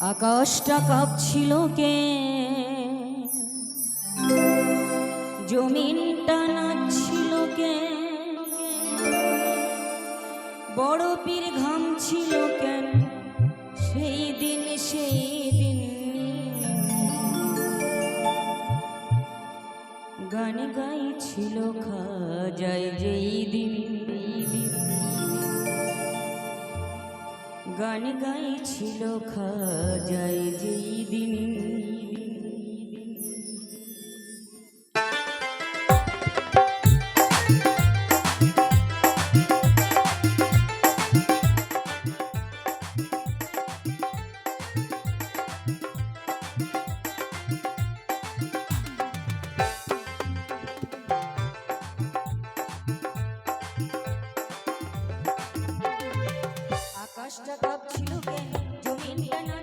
আকাশটা কাঁপছিল কে? জমিনটা নাচছিল কে? বড় পীর ঘাম ছিল কেন সেই দিন সেই দিন। গান গাইছিল খাজায় যেই দিন। গান গাইছিল খাজায় যেই দিন। আকাশটা কাঁপছিল কেন জমিনটা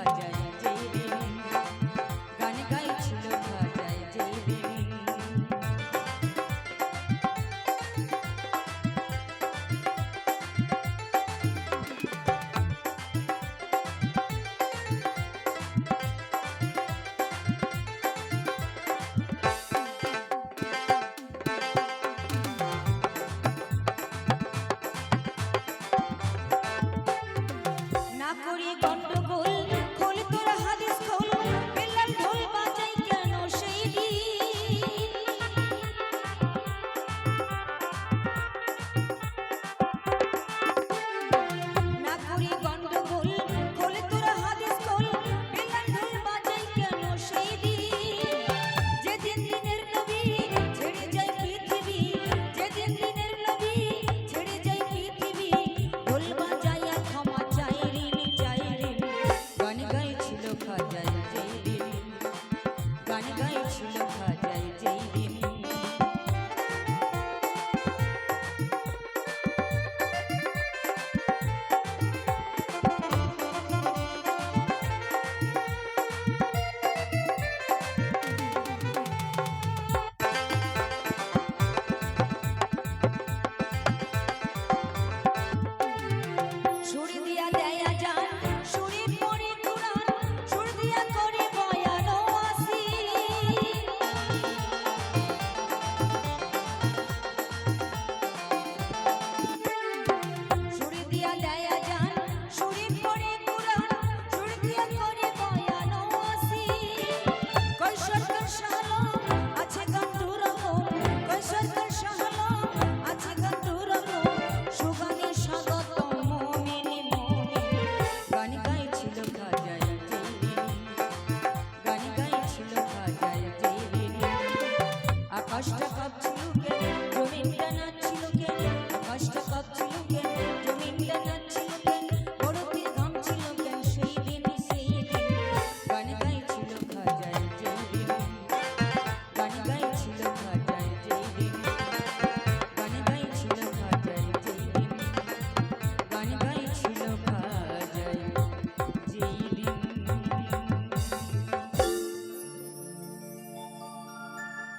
ভজায় যে দিন গান গাইছিল গন্ডগোল Mera of you